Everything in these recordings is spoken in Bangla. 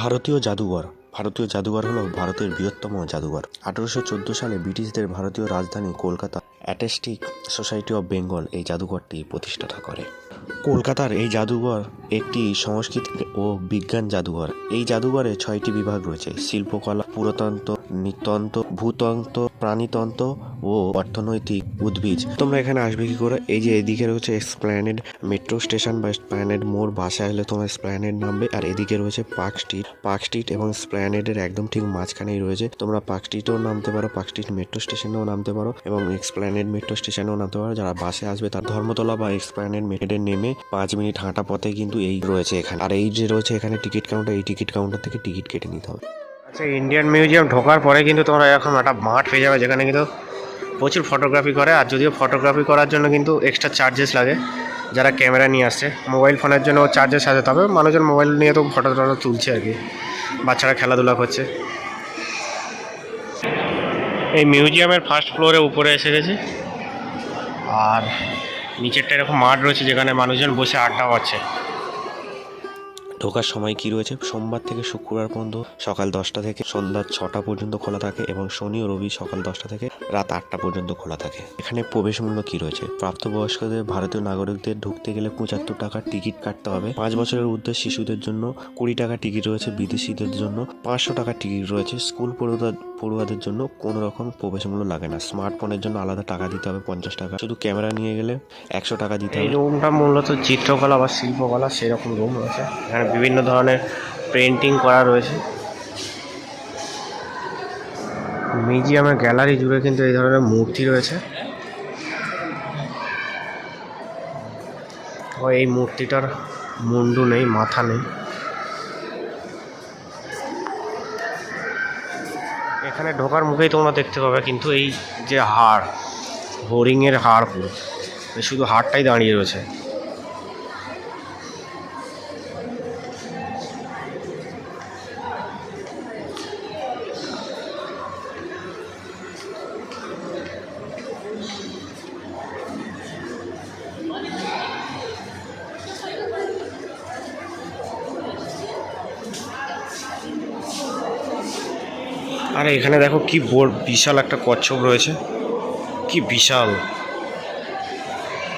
ভারতীয় জাদুঘর। ভারতীয় জাদুঘর হলো ভারতের বৃহত্তম জাদুঘর। আঠারোশো চোদ্দ সালে ব্রিটিশদের ভারতীয় রাজধানী Kolkata Asiatic Society of Bengal এই জাদুঘরটি প্রতিষ্ঠাতা করে। কলকাতার এই জাদুঘর একটি সংস্কৃতি ও বিজ্ঞান জাদুঘর। এই জাদুঘরে ছয়টি বিভাগ রয়েছে, শিল্পকলা পুরাতন্ত্র নৃতন্ত্র ভূতন্ত প্রাণীতন্ত্র ও অর্থনৈতিক উদ্ভিদ। তোমরা এখানে আসবে কি করে? এই যে এদিকে রয়েছে এক্সপ্ল্যানেড মেট্রো স্টেশন বা স্প্ল্যানেড মোড় বাসায় হলে তোমার স্প্ল্যানেড নামবে। আর এদিকে রয়েছে পার্ক স্ট্রিট পার্ক স্ট্রিট এবং স্প্ল্যানেডের একদম ঠিক মাঝখানেই রয়েছে। তোমরা পার্ক স্ট্রিটেও নামতে পারো পার্ক স্ট্রিট মেট্রো স্টেশনেও নামতে পারো এবং এক্সপ্ল্যানেড মেট্রো স্টেশনেও নামতে পারো। যারা বাসে আসবে, তার ধর্মতলা বা এক্সপ্ল্যানেড মেট্রোতে নেমে পাঁচ মিনিট হাঁটা পথে কিন্তু এই রয়েছে এখানে। আর এই যে রয়েছে এখানে টিকিট কাউন্টার, এই টিকিট কাউন্টার থেকে টিকিট কেটে নিতে হবে। আচ্ছা ইন্ডিয়ান মিউজিয়াম ঢোকার পরে কিন্তু তোমরা এরকম একটা মাঠ পেয়ে যাবে যেখানে কিন্তু প্রচুর ফটোগ্রাফি করে, আর যদিও ফটোগ্রাফি করার জন্য কিন্তু এক্সট্রা চার্জেস লাগে যারা ক্যামেরা নিয়ে আসছে। মোবাইল ফোনের জন্য চার্জেস সাজাতে হবে মানুষজন মোবাইল নিয়ে তো ফটো টটো তুলছে আর কি, বাচ্চারা খেলাধুলা করছে। এই মিউজিয়ামের ফার্স্ট ফ্লোরে উপরে এসে গেছে। আর নিচেরটা এরকম মাঠ রয়েছে যেখানে মানুষজন বসে আড্ডা মারছে। ঢোকার সময় কি রয়েছে? সোমবার থেকে শুক্রবার পর্যন্ত সকাল দশটা থেকে সন্ধ্যা ছটা পর্যন্ত খোলা থাকে এবং শনি ও রবি সকাল দশটা থেকে রাত আটটা পর্যন্ত খোলা থাকে। এখানে প্রবেশ মূল্য কি রয়েছে? প্রাপ্তবয়স্কদের, ভারতীয় নাগরিকদের ঢুকতে গেলে পঁচাত্তর টাকার টিকিট কাটতে হবে। পাঁচ বছরের ঊর্ধ্বে শিশুদের জন্য কুড়ি টাকা টিকিট রয়েছে। বিদেশিদের জন্য পাঁচশো টাকার টিকিট রয়েছে। স্কুল পড়ুয়া পড়ুয়াদের জন্য কোনো রকম প্রবেশমূল্য লাগে না। স্মার্টফোনের জন্য আলাদা টাকা দিতে হবে পঞ্চাশ টাকা। শুধু ক্যামেরা নিয়ে গেলে একশো টাকা দিতে এই হবে। রুমটা মূলত চিত্রকলা বা শিল্পকলা সেরকম রুম রয়েছে। এখানে বিভিন্ন ধরনের পেন্টিং করা রয়েছে। মিউজিয়ামের গ্যালারি জুড়ে কিন্তু এই ধরনের মূর্তি রয়েছে। এই মূর্তিটার মুন্ডু নেই মাথা নেই। এখানে ঢোকার মুখেই তোমরা দেখতে পাবে কিন্তু এই যে হাড় হরিংয়ের হাড় পুরো শুধু হাড়টাই দাঁড়িয়ে রয়েছে। এখানে দেখো কি বিশাল একটা কচ্ছপ রয়েছে। কি বিশাল।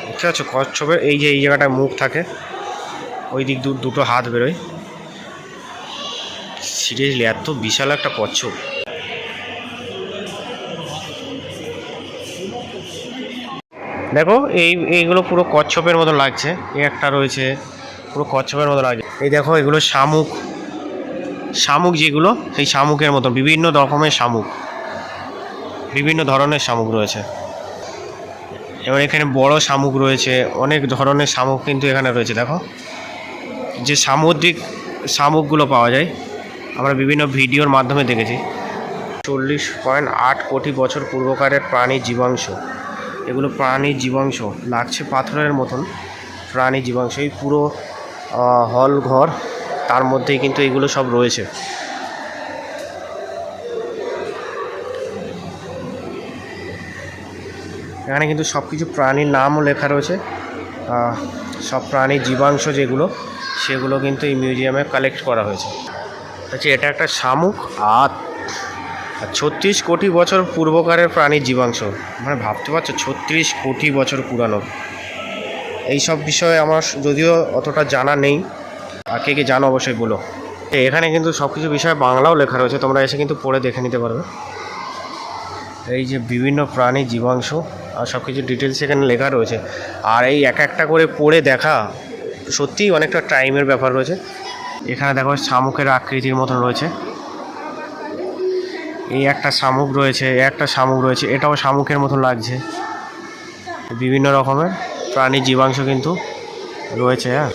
বুঝতে পারছ? কচ্ছপের এই যে, এই জায়গাটায় মুখ থাকে, ওই দিক দুটো হাত বেরোয়। সিরিয়াসলি এত বিশাল একটা কচ্ছপ। দেখো, এই, এইগুলো পুরো কচ্ছপের মতো লাগছে। এই একটা রয়েছে, পুরো কচ্ছপের মতো লাগছে। এই দেখো, এগুলো শামুক। শামুক যেগুলো, সেই শামুকের মতো, বিভিন্ন রকমের শামুক। বিভিন্ন ধরনের শামুক রয়েছে। এবার এখানে বড় শামুক রয়েছে, অনেক ধরনের শামুক কিন্তু এখানে রয়েছে, দেখো। যে সামুদ্রিক শামুকগুলো পাওয়া যায়, আমরা বিভিন্ন ভিডিওর মাধ্যমে দেখেছি। চল্লিশ পয়েন্ট আট কোটি বছর পূর্বকারের প্রাণী জীবাংশ। এগুলো প্রাণী জীবাংশ, লাগছে পাথরের মতন প্রাণী জীবাংশ। এই পুরো হল ঘর তার মধ্যেই কিন্তু এগুলো সব রয়েছে। এখানে কিন্তু সব কিছু প্রাণীর নামও লেখা রয়েছে। সব প্রাণীর জীবাংশ যেগুলো, সেগুলো কিন্তু এই মিউজিয়ামে কালেক্ট করা হয়েছে। আচ্ছা এটা একটা শামুক। আর ছত্রিশ কোটি বছর পূর্বকারের প্রাণীর জীবাংশ। মানে ভাবতে পারছ, ছত্রিশ কোটি বছর পুরানো। এই সব বিষয়ে আমার যদিও অতটা জানা নেই। আর কে কে জানো অবশ্যই বলো। এখানে কিন্তু সব কিছু বিষয়ে বাংলাও লেখা রয়েছে, তোমরা এসে কিন্তু পড়ে দেখে নিতে পারবে। এই যে বিভিন্ন প্রাণী, জীবাংশ আর সব কিছু ডিটেলস এখানে লেখা রয়েছে। আর এই এক একটা করে পড়ে দেখা সত্যিই অনেকটা টাইমের ব্যাপার রয়েছে। এখানে দেখো শামুকের আকৃতির মতন রয়েছে। এই একটা শামুক রয়েছে একটা শামুক রয়েছে, এটাও শামুকের মতন লাগছে। বিভিন্ন রকমের প্রাণী, জীবাংশ কিন্তু রয়েছে হ্যাঁ।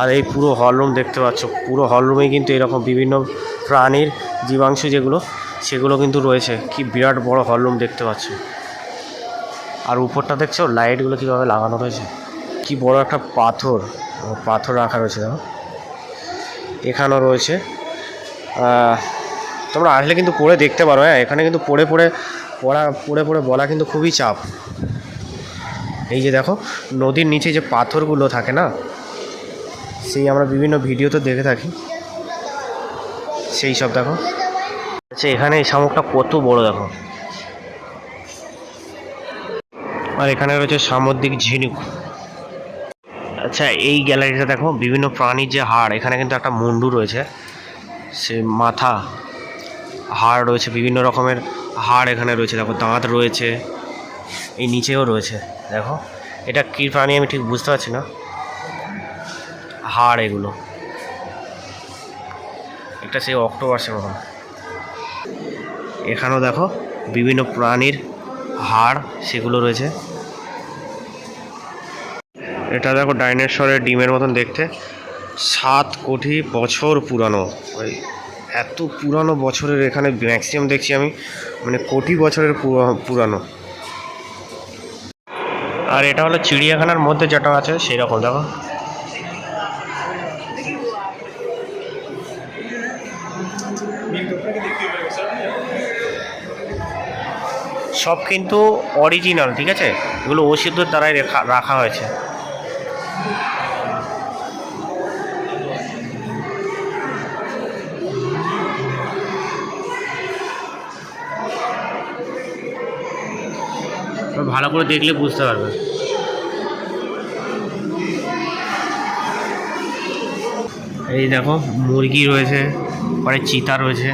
আর এই পুরো হলরুম দেখতে পাচ্ছ। পুরো হলরুমে কিন্তু এরকম বিভিন্ন প্রাণীর জীবাংশ যেগুলো, সেগুলো কিন্তু রয়েছে। কি বিরাট বড় হলরুম দেখতে পাচ্ছ। আর উপরটা দেখছ, লাইটগুলো কীভাবে লাগানো রয়েছে। কি বড় একটা পাথর। পাথর রাখা রয়েছে, দেখো। এখানেও রয়েছে তোমরা আসলে কিন্তু পড়ে দেখতে পারো হ্যাঁ। এখানে কিন্তু পড়ে পড়ে পড়া, পড়ে পড়ে বলা কিন্তু খুবই চাপ। এই যে দেখো, নদীর নিচে যে পাথরগুলো থাকে না সেই আমরা বিভিন্ন ভিডিওতে দেখে থাকি। সেই সব দেখো। আচ্ছা এখানে এই শামুকটা কত বড় দেখো। আর এখানে রয়েছে সামুদ্রিক ঝিনুক। আচ্ছা এই গ্যালারিটা দেখো বিভিন্ন প্রাণীর যে হাড়, এখানে কিন্তু একটা মুন্ডু রয়েছে। সে মাথা, হাড় রয়েছে, বিভিন্ন রকমের হাড় এখানে রয়েছে। দেখো, দাঁত রয়েছে, এই নিচেও রয়েছে। দেখো, এটা কী প্রাণী আমি ঠিক বুঝতে পারছি না। হাড় এগুলো। এটা সেই অক্টোপাসের মতন এখানেও দেখো বিভিন্ন প্রাণীর হাড় সেগুলো রয়েছে। এটা দেখো ডাইনোসরের ডিমের মতন দেখতে। সাত কোটি বছর পুরানো। ওই এত পুরানো বছরের এখানে ম্যাক্সিমাম দেখছি আমি মানে কোটি বছরের পুরা- পুরানো। আর এটা হলো চিড়িয়াখানার মধ্যে যেটা আছে সেই রকম দেখো। সব কিন্তু অরিজিনাল ঠিক আছে? এগুলো ওষুধের দ্বারাই রেখা, রাখা হয়েছে। ভালো করে দেখলে বুঝতে পারবে। এই দেখো, মুরগি রয়েছে, পরে চিতা রয়েছে।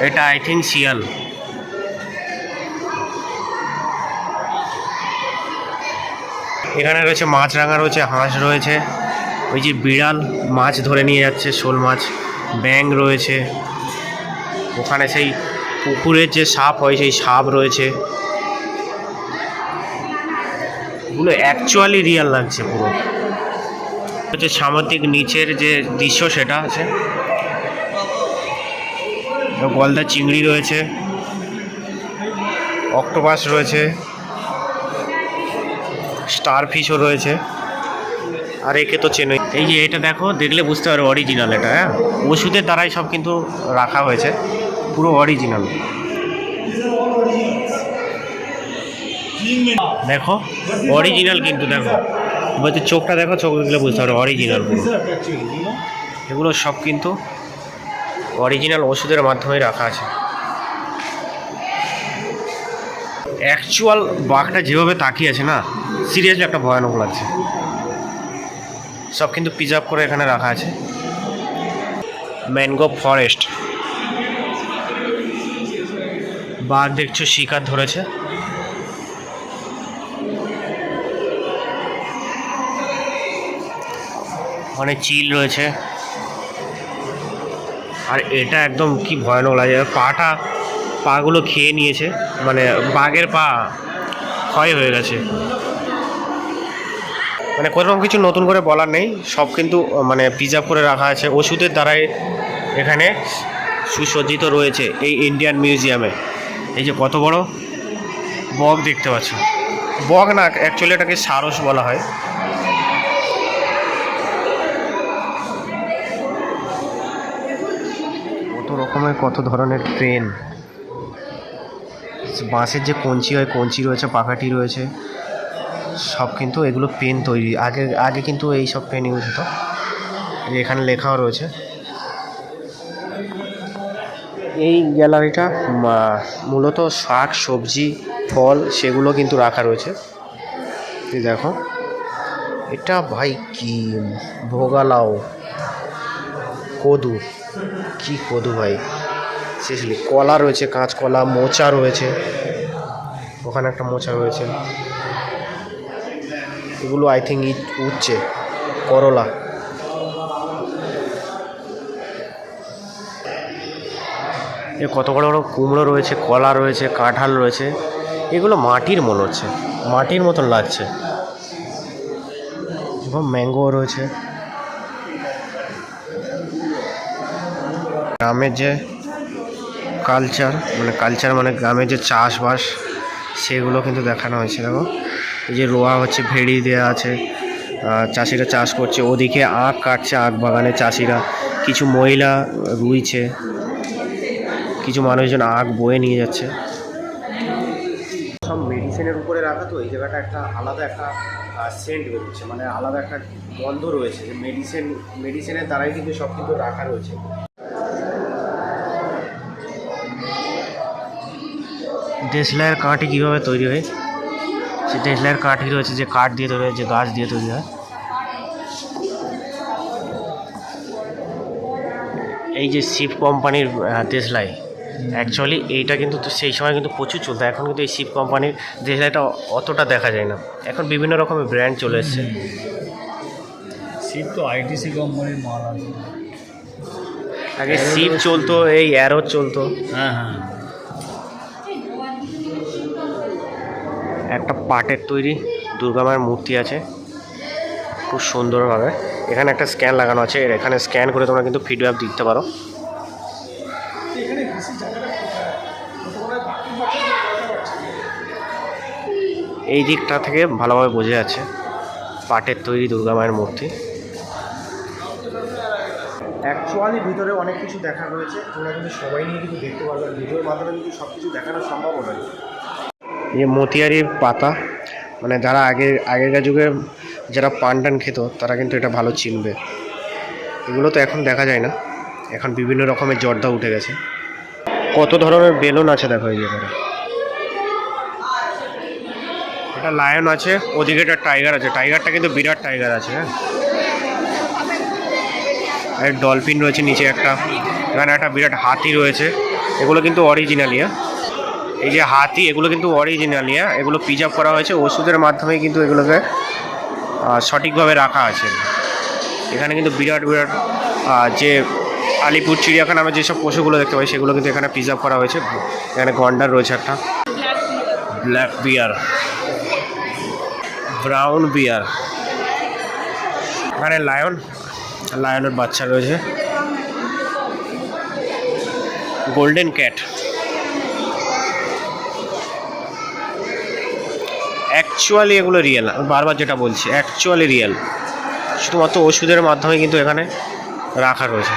এটা আই থিঙ্ক শিয়াল। এখানে রয়েছে মাছরাঙা, রয়েছে হাঁস রয়েছে। ওই যে বিড়াল মাছ ধরে নিয়ে যাচ্ছে, শোল মাছ। ব্যাং রয়েছে। ওখানে সেই পুকুরের যে সাপ হয়, সেই সাপ রয়েছে। এগুলো অ্যাকচুয়ালি রিয়াল লাগছে পুরো। হচ্ছে সামুদ্রিক নিচের যে দৃশ্য, সেটা আছে। গলদা চিংড়ি রয়েছে। অক্টোপাস রয়েছে। স্টার ফিশও রয়েছে। আর একে তো চেনই। এই যে এটা দেখো, দেখলে বুঝতে পারো অরিজিনাল এটা হ্যাঁ? ওষুধের দ্বারাই সব কিন্তু রাখা হয়েছে। পুরো অরিজিনাল দেখো অরিজিনাল কিন্তু দেখো। বলতে চোখটা দেখো, চোখ দেখলে বুঝতে পারো। অরিজিনাল এগুলো সব কিন্তু অরিজিনাল ওষুধের মাধ্যমে রাখা আছে। অ্যাকচুয়াল বাঘটা যেভাবে তাকিয়ে আছে না সিরিয়াসলি একটা ভয়ানক লাগছে। সব কিন্তু প্রিজার্ভ করে এখানে রাখা আছে। ম্যানগ্রোভ ফরেস্ট বাঘ দেখছ শিকার ধরেছে। অনেক চিল রয়েছে। আর এটা একদম কি ভয়ানক লাগে। পাটা, পাগুলো খেয়ে নিয়েছে। মানে বাঘের পা ক্ষয় হয়ে গেছে। মানে কোনো কিছু নতুন করে বলার নেই। সব কিন্তু মানে প্রিজার্ভ করে রাখা আছে। ওষুধের দ্বারাই এখানে সুসজ্জিত রয়েছে এই ইন্ডিয়ান মিউজিয়ামে। এই যে কত বড় বক দেখতে পাচ্ছ। বক না অ্যাকচুয়ালি এটাকে সারস বলা হয়। রকমের কত ধরনের ট্রেন বাঁশের যে কঞ্চি হয়, কঞ্চি রয়েছে, পাখাটি রয়েছে, সব কিন্তু এগুলো পেন তৈরি। আগে আগে কিন্তু এই সব পেন ইউজ হতো। এখানে লেখাও রয়েছে। এই গ্যালারিটা মূলত শাক, সবজি, ফল সেগুলো কিন্তু রাখা রয়েছে। দেখো। এটা ভাই কি ভোগালাও। কদু। কি কদু ভাই? সিরিয়াসলি কলা রয়েছে, কাঁচকলা, মোচা রয়েছে। ওখানে একটা মোচা রয়েছে। এগুলো আই থিঙ্ক ইট উঠছে করলা। এ কত বড় বড় কুমড়ো রয়েছে, কলা রয়েছে, কাঁঠাল রয়েছে। এগুলো মাটির মনে হচ্ছে। মাটির মতন লাগছে। এবং ম্যাঙ্গো রয়েছে। গ্রামের যে কালচার মানে কালচার মানে গ্রামের যে চাষবাস, সেগুলো কিন্তু দেখানো হয়েছে, দেখো। এই যে রোয়া হচ্ছে, ভেড়ি দেওয়া আছে চাষিরা চাষ করছে। ওদিকে আখ কাটছে, আখ বাগানে চাষিরা। কিছু মহিলা রুইছে, কিছু মানুষজন আখ বয়ে নিয়ে যাচ্ছে। সব মেডিসিনের উপরে রাখা তো, এই জায়গাটা একটা আলাদা একটা সেন্ট বেরোচ্ছে। মানে আলাদা একটা গন্ধ রয়েছে। যে মেডিসিন মেডিসিনের দ্বারাই কিন্তু সব কিছু রাখা রয়েছে। দেশলাইয়ের কাঠি কীভাবে তৈরি হয়? সে দেশলাইয়ের কাঠি রয়েছে? যে কাঠ দিয়ে তৈরি হয় যে গাছ দিয়ে তৈরি হয়। এই যে শিব কোম্পানির দেশলাই অ্যাকচুয়ালি এইটা কিন্তু সেই সময় কিন্তু প্রচুর চলতো। এখন কিন্তু এই শিব কোম্পানির দেশলাইটা অতটা দেখা যায় না। এখন বিভিন্ন রকমের ব্র্যান্ড চলে এসছে। শিব তো আইটিসি কোম্পানির মাল আছে। আগে শিব চলতো। এই অ্যারো চলতো। হ্যাঁ হ্যাঁ। একটা পাটের তৈরি দুর্গা মায়ের মূর্তি আছে। খুব সুন্দরভাবে। এখানে একটা স্ক্যান লাগানো আছে। এর এখানে স্ক্যান করে তোমরা কিন্তু ফিডব্যাক দিতে পারো। এই দিকটা থেকে ভালোভাবে বোঝা যাচ্ছে পাটের তৈরি দুর্গা মায়ের মূর্তি। অ্যাকচুয়ালি ভিতরে অনেক কিছু দেখা রয়েছে। তোমরা কিন্তু সবাই নিয়ে কিন্তু দেখতে পারবে। ভিডিওর মাধ্যমে কিন্তু সব কিছু দেখানো সম্ভব নয়। যে মতিয়ারির পাতা মানে যারা আগে, আগেকার যুগে যারা পান টান খেত, তারা কিন্তু এটা ভালো চিনবে। এগুলো তো এখন দেখা যায় না। এখন বিভিন্ন রকমের জর্দা উঠে গেছে। কত ধরনের বেলুন আছে দেখো এই জায়গাটা এটা লায়ন আছে, ওদিকে একটা টাইগার আছে। টাইগারটা কিন্তু বিরাট টাইগার আছে হ্যাঁ। আর ডলফিন রয়েছে নিচে একটা। এখানে একটা বিরাট হাতি রয়েছে। এগুলো কিন্তু অরিজিনালি হ্যাঁ। এই যে হাতি, এগুলো কিন্তু অরিজিনালি হ্যাঁ এগুলো প্রিজার্ভ করা হয়েছে। ওষুধের মাধ্যমে কিন্তু এগুলোকে সঠিকভাবে রাখা আছে। এখানে কিন্তু বিরাট বিরাট যে আলিপুর চিড়িয়াখানা আমরা যেসব পশুগুলো দেখতে পাই, সেগুলো কিন্তু এখানে প্রিজার্ভ করা হয়েছে। এখানে গন্ডার রয়েছে একটা। ব্ল্যাক বিয়ার ব্রাউন বিয়ার এখানে লায়ন লায়নের বাচ্চা রয়েছে। গোল্ডেন ক্যাট অ্যাকচুয়ালি এগুলো রিয়েল বারবার যেটা বলছি অ্যাকচুয়ালি রিয়েল শুধুমাত্র ওষুধের মাধ্যমে কিন্তু এখানে রাখা রয়েছে।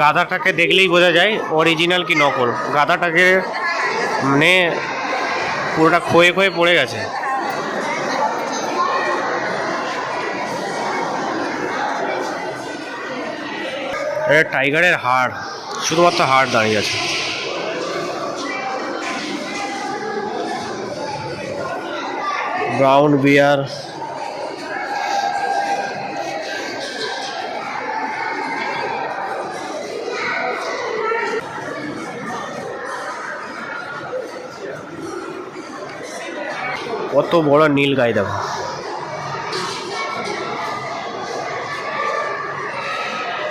গাধাটাকে দেখলেই বোঝা যায় অরিজিনাল কি নকল। গাধাটাকে মানে পুরোটা ক্ষয়ে ক্ষয়ে পড়ে গেছে। এটা টাইগারের হাড় শুধুমাত্র হাড় দাঁড়িয়ে আছে। Brown bear. কত বড় নীল গাই দেখো।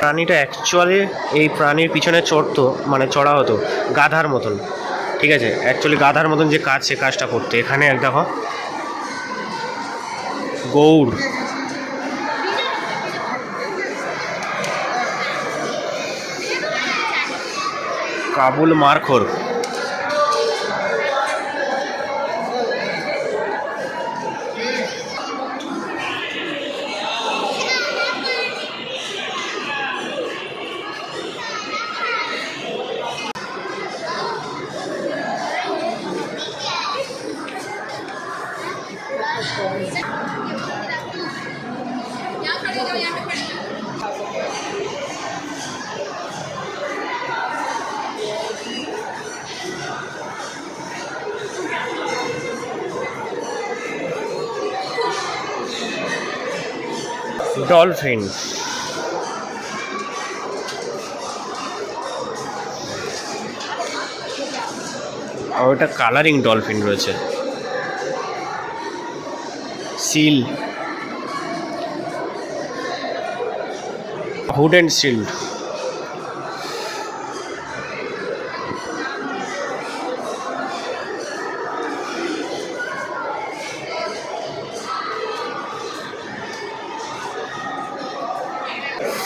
প্রাণীটা অ্যাকচুয়ালি এই প্রাণীর পিছনে চড়তো মানে চড়া হতো, গাধার মতন, ঠিক আছে? অ্যাকচুয়ালি গাধার মতন যে কাজ সে কাজটা করতো। এখানে এক দেখো। গৌড়। কাবুল মারখোর। dolphins. আর ওটা কালারিং ডলফিন রয়েছে। Seal hood and shield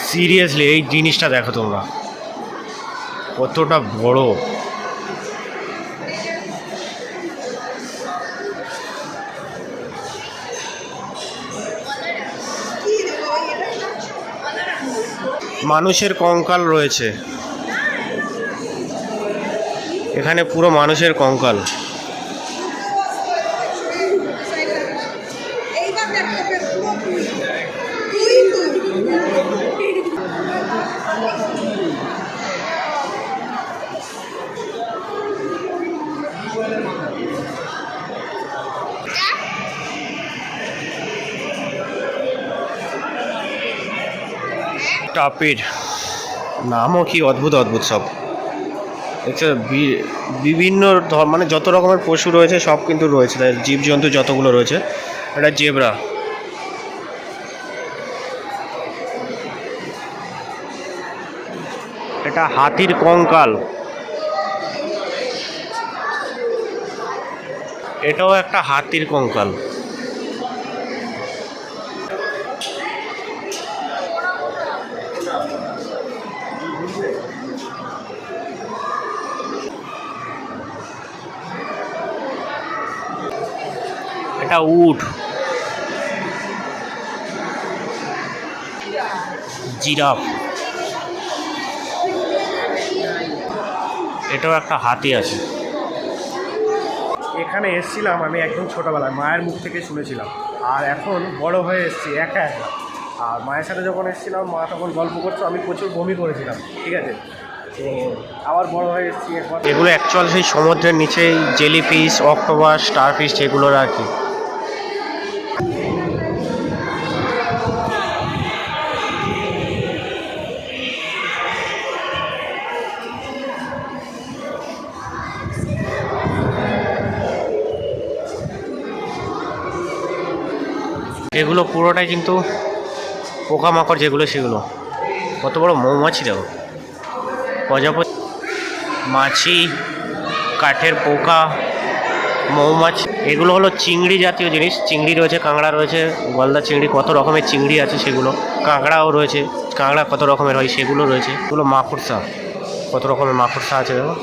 seriously এই জিনিসটা দেখো তোমরা। কতটা বড়। মানুষের কঙ্কাল রয়েছে। এখানে পুরো মানুষের কঙ্কাল। টাপির নামও কি অদ্ভুত অদ্ভুত সব। বি- বিভিন্ন মানে যত রকমের পশু রয়েছে, সব কিন্তু রয়েছে। তাই জীবজন্তু যতগুলো রয়েছে এটা জেবরা। এটা হাতির কঙ্কাল। এটাও একটা হাতির কঙ্কাল। এটা উট। জিরাফ। এটাও একটা হাতি আছে। এখানে এসছিলাম আমি একদম ছোটোবেলায় মায়ের মুখ থেকে শুনেছিলাম। আর এখন বড় হয়ে এসেছি একা একা। আর মায়ের সাথে যখন এসেছিলাম মা তখন গল্প করতো আমি প্রচুর বমি করেছিলাম ঠিক আছে? আবার বড় হয়ে এসেছি এগুলো অ্যাকচুয়াল সেই সমুদ্রের নিচেই jellyfish octopus starfish যেগুলো রাখি এগুলো পুরোটাই কিন্তু পোকামাকড় যেগুলো সেগুলো। কত বড় মৌমাছি দেখো। প্রজাপতি, মাছি, কাঠের পোকা, মৌমাছি, এগুলো হলো চিংড়ি জাতীয় জিনিস। চিংড়ি রয়েছে, কাঁকড়া রয়েছে, গলদা চিংড়ি, কত রকমের চিংড়ি আছে সেগুলো। কাঁকড়াও রয়েছে, কাঁকড়া কত রকমের হয় সেগুলো রয়েছে। এগুলো মাকড়সা, কত রকমের মাকড়সা আছে দেখো।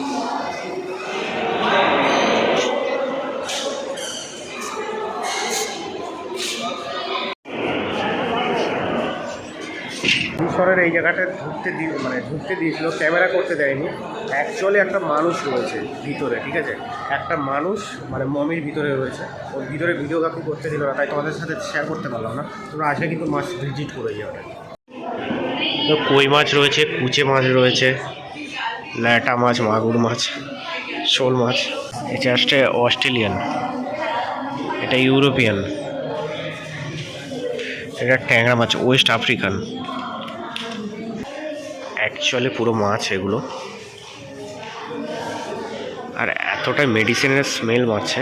মিশরের এই জায়গাটা ঢুকতে দি মানে ঢুকতে দিয়েছিল, ক্যামেরা করতে দেয়নি। অ্যাকচুয়ালি একটা মানুষ রয়েছে ভিতরে, ঠিক আছে? একটা মানুষ মানে মমির ভিতরে রয়েছে। ওর ভিতরে ভিডিওগ্রাফি করতে দিল না, তাই তোমাদের সাথে শেয়ার করতে পারলাম না। তোমরা আসলে কিন্তু মাছ ভিজিট করে যাবে তো কই মাছ রয়েছে? কুচে মাছ রয়েছে। ল্যাটা মাছ, মাগুর মাছ, শোল মাছ। এটা আসছে অস্ট্রেলিয়ান এটা ইউরোপিয়ান এটা ট্যাংরা মাছ ওয়েস্ট আফ্রিকান অ্যাকচুয়ালি পুরো মাছ এগুলো। আর এতটা মেডিসিনের স্মেল মারছে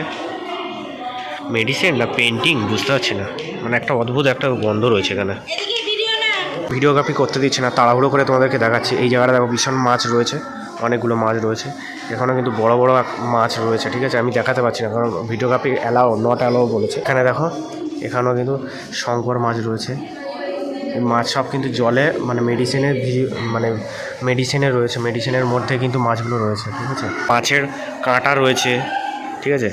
মেডিসিন না পেন্টিং বুঝতে পারছি না। মানে একটা অদ্ভুত একটা গন্ধ রয়েছে এখানে। ভিডিওগ্রাফি করতে দিচ্ছে না তাড়াহুড়ো করে তোমাদেরকে দেখাচ্ছি। এই জায়গাটা দেখো ভীষণ মাছ রয়েছে অনেকগুলো মাছ রয়েছে। এখানে কিন্তু বড় বড় মাছ রয়েছে ঠিক আছে? আমি দেখাতে পারছি না কারণ ভিডিওগ্রাফি অ্যালাও নট অ্যালাও বলেছে। এখানে দেখো এখানেও কিন্তু শঙ্কর মাছ রয়েছে। মাছ সব কিন্তু জলে মানে মেডিসিনের মানে মেডিসিনে রয়েছে মেডিসিনের মধ্যে কিন্তু মাছগুলো রয়েছে, ঠিক আছে? মাছের কাঁটা রয়েছে, ঠিক আছে?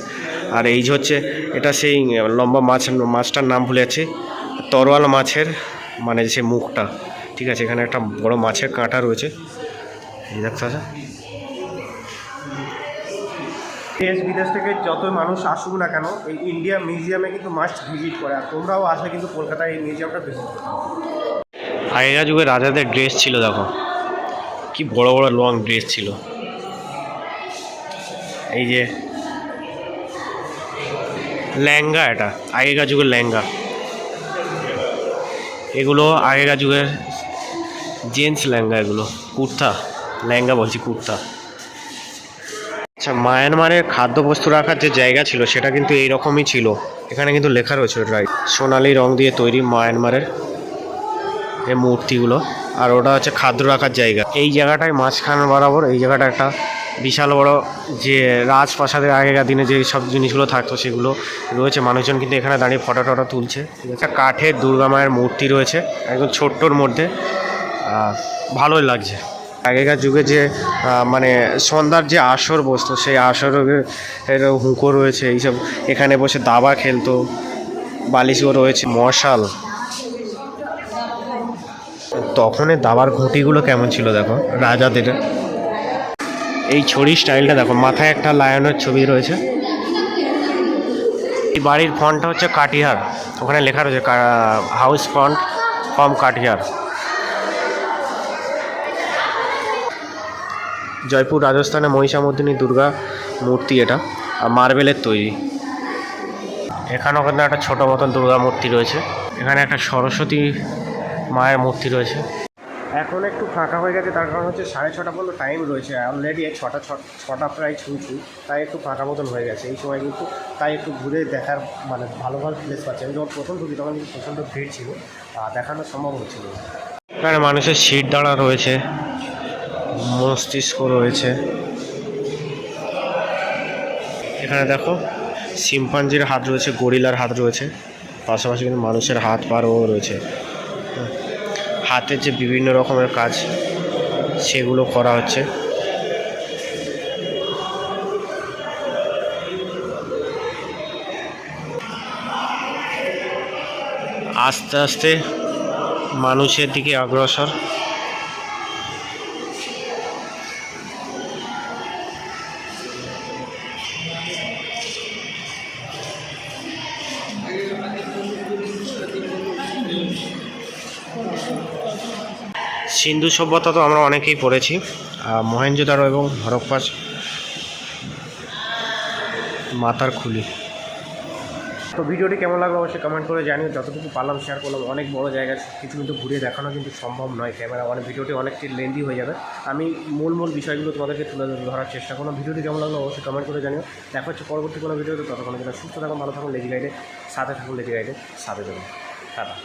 আর এই যে হচ্ছে, এটা সেই লম্বা মাছ, মাছটার নাম ভুলে যাচ্ছি, তরোয়াল মাছের মানে সে মুখটা, ঠিক আছে? এখানে একটা বড় মাছের কাঁটা রয়েছে। দেখতে পাচ্ছ দেশ বিদেশ থেকে যত মানুষ আসুক না কেন, এই ইন্ডিয়া মিউজিয়ামে কিন্তু মাস্ট ভিজিট করে। আর তোমরাও আসলে কিন্তু কলকাতায় এই মিউজিয়ামটা ভিজিট করতে আগেকার যুগে রাজাদের ড্রেস ছিল, দেখো। কি বড় বড় লং ড্রেস ছিল। এই যে ল্যাঙ্গা এটা, আগেকার যুগের ল্যাঙ্গা এগুলো আগেকার যুগের জেন্টস ল্যাঙ্গা এগুলো, কুর্তা। ল্যাঙ্গা বলছি কুর্তা। আচ্ছা মায়ানমারের খাদ্যবস্তু রাখার যে জায়গা ছিল, সেটা কিন্তু এইরকমই ছিল। এখানে কিন্তু লেখা রয়েছে, রাইট। সোনালি রং দিয়ে তৈরি মায়ানমারের এই মূর্তিগুলো। আর ওটা হচ্ছে খাদ্য রাখার জায়গা। এই জায়গাটায় মাঝখান বরাবর, এই জায়গাটা একটা বিশাল বড় যে রাজপ্রাসাদের আগেকার দিনে যে সব জিনিসগুলো থাকতো, সেগুলো রয়েছে। মানুষজন কিন্তু এখানে দাঁড়িয়ে ফটো টটো তুলছে। একটা কাঠের দুর্গা মায়ের মূর্তি রয়েছে, একদম ছোট্টর মধ্যে। ভালোই লাগছে। আগেকার যুগে যে মানে সন্ধ্যার যে আসর বসতো, সেই আসরের হুঁকো রয়েছে, এইসব। এখানে বসে দাবা খেলতো, বালিশও রয়েছে, মশাল। তখনের দাবার ঘটিগুলো কেমন ছিল দেখো, রাজাদের? এই ছড়ি স্টাইলটা দেখো, মাথায় একটা লায়নের ছবি রয়েছে। এই বাড়ির ফন্টটা হচ্ছে কাটিহার, ওখানে লেখা রয়েছে house font from Katihar. Jaipur রাজস্থানে মহিষামর্দিনী দুর্গা মূর্তি এটা, আর মার্বেলের তৈরি। এখানেও কিন্তু একটা ছোটো মতন দুর্গা মূর্তি রয়েছে। এখানে একটা সরস্বতী মায়ের মূর্তি রয়েছে। এখন একটু ফাঁকা হয়ে গেছে, তার কারণ হচ্ছে সাড়ে ছটা পর্যন্ত টাইম রয়েছে। অলরেডি ছটা ছটা প্রায় ছুঁচু, তাই একটু ফাঁকা মতন হয়ে গেছে। এই সময় কিন্তু তাই একটু ঘুরে দেখার মানে ভালো ভালো প্লেস পাচ্ছি। আমি যখন প্রথম ঢুকি তখন কিন্তু প্রচণ্ড ভিড় ছিল দেখানো সম্ভব হচ্ছিল এখানে মানুষের সিট দাঁড়া রয়েছে। মস্তিষ্ক রয়েছে। এখানে দেখো, শিম্পাঞ্জির হাত রয়েছে, গরিলার হাত রয়েছে। পাশাপাশি কিন্তু মানুষের হাত পারও রয়েছে। হাতের যে বিভিন্ন রকমের কাজ, সেগুলো করা হচ্ছে। আস্তে আস্তে মানুষের দিকে অগ্রসর। সিন্ধু সভ্যতা তো আমরা অনেকেই পড়েছি মহেঞ্জোদারো এবং হরপ্পা মাথার খুলি। তো ভিডিওটি কেমন লাগল অবশ্যই কমেন্ট করে জানিও। যতটুকু পারলাম শেয়ার করলাম, অনেক বড় জায়গা, কিছু কিন্তু ঘুরে দেখানো কিন্তু সম্ভব নয়। ক্যামেরা অনেক ভিডিওটি অনেকটি লেন্দি হয়ে যাবে। আমি মূল মূল বিষয়গুলো তোমাদেরকে তুলে ধরার চেষ্টা করলাম। ভিডিওটি কেমন লাগল অবশ্যই কমেন্ট করে জানিও। দেখা হচ্ছে পরবর্তী কোনো ভিডিওতে ততক্ষণ যেন সুস্থ থাকুন, ভালো থাকুন লেজি গাইডে সাথে থাকুন লেজি গাইডে সাথে থাকুন। টাটা।